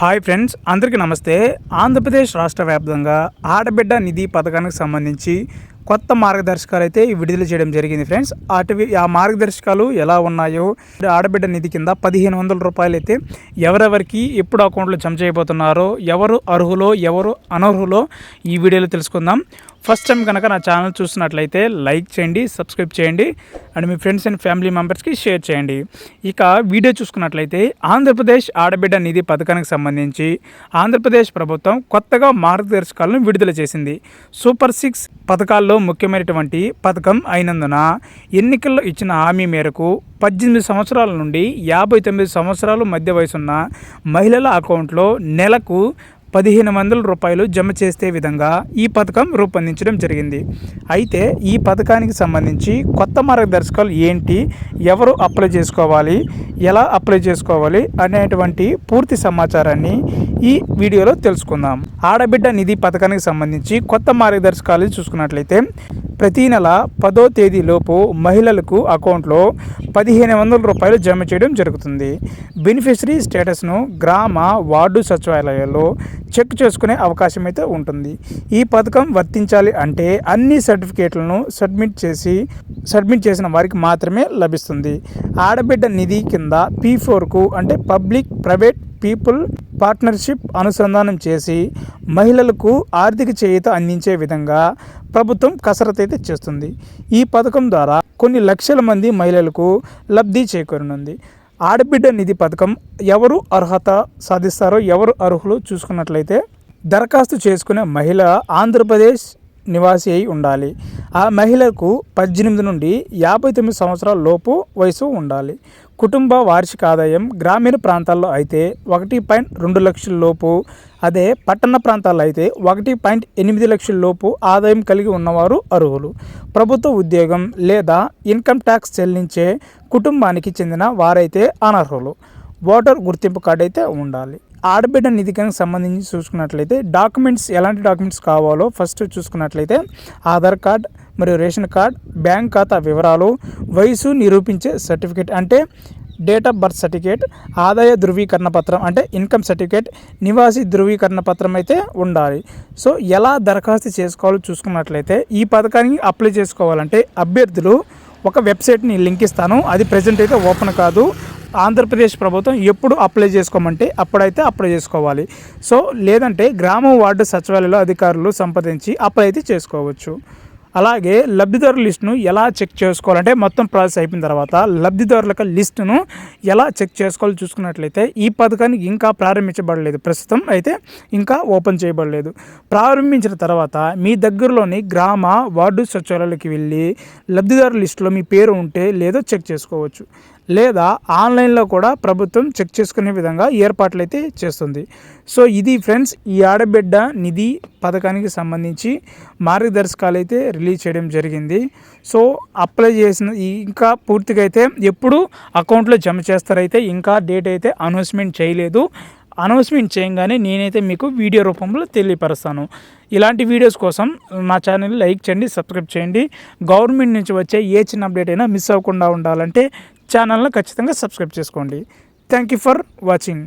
Hi friends అందరికీ నమస్తే. ఆంధ్రప్రదేశ్ రాష్ట్ర వ్యాప్తంగా ఆడబిడ్డ నిధి పథకానికి సంబంధించి కొత్త మార్గదర్శకాలు అయితే విడుదల చేయడం జరిగింది ఫ్రెండ్స్. అటువి ఆ మార్గదర్శకాలు ఎలా ఉన్నాయో ఆడబిడ్డ నిధి కింద పదిహేను వందల రూపాయలు అయితే ఎవరెవరికి ఎప్పుడు అకౌంట్లో జమ చేయబోతున్నారో ఎవరు అర్హులో ఎవరు అనర్హులో ఈ వీడియోలో తెలుసుకుందాం. ఫస్ట్ టైం కనుక నా ఛానల్ చూసినట్లయితే లైక్ చేయండి సబ్స్క్రైబ్ చేయండి అండ్ మీ ఫ్రెండ్స్ అండ్ ఫ్యామిలీ మెంబర్స్కి షేర్ చేయండి. ఇక వీడియో చూసుకున్నట్లయితే ఆంధ్రప్రదేశ్ ఆడబిడ్డ నిధి పథకానికి సంబంధించి ఆంధ్రప్రదేశ్ ప్రభుత్వం కొత్తగా మార్గదర్శకాలను విడుదల చేసింది. సూపర్ సిక్స్ పథకాల్లో ముఖ్యమైనటువంటి పథకం అయినందున ఎన్నికల్లో ఇచ్చిన హామీ మేరకు పద్దెనిమిది సంవత్సరాల నుండి యాభై తొమ్మిది సంవత్సరాలు మధ్య వయసున్న మహిళల అకౌంట్లో నెలకు పదిహేను వందల రూపాయలు జమ చేసే విధంగా ఈ పథకం రూపొందించడం జరిగింది. అయితే ఈ పథకానికి సంబంధించి కొత్త మార్గదర్శకాలు ఏంటి? ఎవరు అప్లై చేసుకోవాలి? ఎలా అప్లై చేసుకోవాలి? అనేటువంటి పూర్తి సమాచారాన్ని ఈ వీడియోలో తెలుసుకుందాం. ఆడబిడ్డ నిధి పథకానికి సంబంధించి కొత్త మార్గదర్శకాలు చూసుకున్నట్లయితే ప్రతి నెల పదో తేదీలోపు మహిళలకు అకౌంట్లో పదిహేను వందల రూపాయలు జమ చేయడం జరుగుతుంది. బెనిఫిషరీ స్టేటస్ను గ్రామ వార్డు సచివాలయాల్లో చెక్ చేసుకునే అవకాశం అయితే ఉంటుంది. ఈ పథకం వర్తించాలి అంటే అన్ని సర్టిఫికేట్లను సబ్మిట్ చేసి సబ్మిట్ చేసిన వారికి మాత్రమే లభిస్తుంది. ఆడబిడ్డ నిధి కింద పీ ఫోర్కు అంటే పబ్లిక్ ప్రైవేట్ పీపుల్ పార్ట్నర్షిప్ అనుసంధానం చేసి మహిళలకు ఆర్థిక చేయూత అందించే విధంగా ప్రభుత్వం కసరత్తు అయితే చేస్తుంది. ఈ పథకం ద్వారా కొన్ని లక్షల మంది మహిళలకు లబ్ధి చేకూరనుంది. ఆడబిడ్డ నిధి పథకం ఎవరు అర్హత సాధిస్తారో ఎవరు అర్హులు చూసుకున్నట్లయితే దరఖాస్తు చేసుకునే మహిళ ఆంధ్రప్రదేశ్ నివాసి అయి ఉండాలి. ఆ మహిళకు పద్దెనిమిది నుండి యాభై తొమ్మిది సంవత్సరాల లోపు వయసు ఉండాలి. కుటుంబ వార్షిక ఆదాయం గ్రామీణ ప్రాంతాల్లో అయితే ఒకటి పాయింట్ రెండు లక్షల లోపు అదే పట్టణ ప్రాంతాల్లో అయితే ఒకటి పాయింట్ ఎనిమిది లక్షల లోపు ఆదాయం కలిగి ఉన్నవారు అర్హులు. ప్రభుత్వ ఉద్యోగం లేదా ఇన్కమ్ ట్యాక్స్ చెల్లించే కుటుంబానికి చెందిన వారైతే అనర్హులు. ఓటర్ గుర్తింపు కార్డు అయితే ఉండాలి. ఆడబిడ్డ నిధికి సంబంధించి చూసుకున్నట్లయితే డాక్యుమెంట్స్ ఎలాంటి డాక్యుమెంట్స్ కావాలో ఫస్ట్ చూసుకున్నట్లయితే ఆధార్ కార్డ్ మరియు రేషన్ కార్డ్ బ్యాంక్ ఖాతా వివరాలు వయసు నిరూపించే సర్టిఫికేట్ అంటే డేట్ ఆఫ్ బర్త్ సర్టిఫికేట్ ఆదాయ ధృవీకరణ పత్రం అంటే ఇన్కమ్ సర్టిఫికేట్ నివాసి ధృవీకరణ పత్రం అయితే ఉండాలి. సో ఎలా దరఖాస్తు చేసుకోవాలో చూసుకున్నట్లయితే ఈ పథకానికి అప్లై చేసుకోవాలంటే అభ్యర్థులు ఒక వెబ్సైట్ని లింక్ ఇస్తాను. అది ప్రజెంట్ అయితే ఓపెన్ కాదు. ఆంధ్రప్రదేశ్ ప్రభుత్వం ఎప్పుడు అప్లై చేసుకోమంటే అప్పుడైతే అప్లై చేసుకోవాలి. సో లేదంటే గ్రామం వార్డు సచివాలయంలో అధికారులు సంప్రదించి అప్లై అయితే చేసుకోవచ్చు. అలాగే లబ్ధిదారుల లిస్టును ఎలా చెక్ చేసుకోవాలంటే మొత్తం ప్రాసెస్ అయిపోయిన తర్వాత లబ్ధిదారుల లిస్టును ఎలా చెక్ చేసుకోవాలో చూసుకున్నట్లయితే ఈ పథకానికి ఇంకా ప్రారంభించబడలేదు. ప్రస్తుతం అయితే ఇంకా ఓపెన్ చేయబడలేదు. ప్రారంభించిన తర్వాత మీ దగ్గరలోని గ్రామ వార్డు సచివాలయాలకి వెళ్ళి లబ్ధిదారుల లిస్టులో మీ పేరు ఉంటే లేదో చెక్ చేసుకోవచ్చు. లేదా ఆన్లైన్లో కూడా ప్రభుత్వం చెక్ చేసుకునే విధంగా ఏర్పాట్లు అయితే చేస్తుంది. సో ఇది ఫ్రెండ్స్ ఈ ఆడబిడ్డ నిధి పథకానికి సంబంధించి మార్గదర్శకాలు అయితే రిలీజ్ చేయడం జరిగింది. సో అప్లై చేసిన ఇంకా పూర్తిగా అయితే ఎప్పుడు అకౌంట్లో జమ చేస్తారైతే ఇంకా డేట్ అయితే అనౌన్స్మెంట్ చేయలేదు. అనౌన్స్మెంట్ చేయగానే నేనైతే మీకు వీడియో రూపంలో తెలియపరుస్తాను. ఇలాంటి వీడియోస్ కోసం మా ఛానల్ లైక్ చేయండి సబ్స్క్రైబ్ చేయండి. గవర్నమెంట్ నుంచి వచ్చే ఏ చిన్న అప్డేట్ అయినా మిస్ అవ్వకుండా ఉండాలంటే ఛానల్ను ఖచ్చితంగా సబ్స్క్రైబ్ చేసుకోండి. Thank you for watching.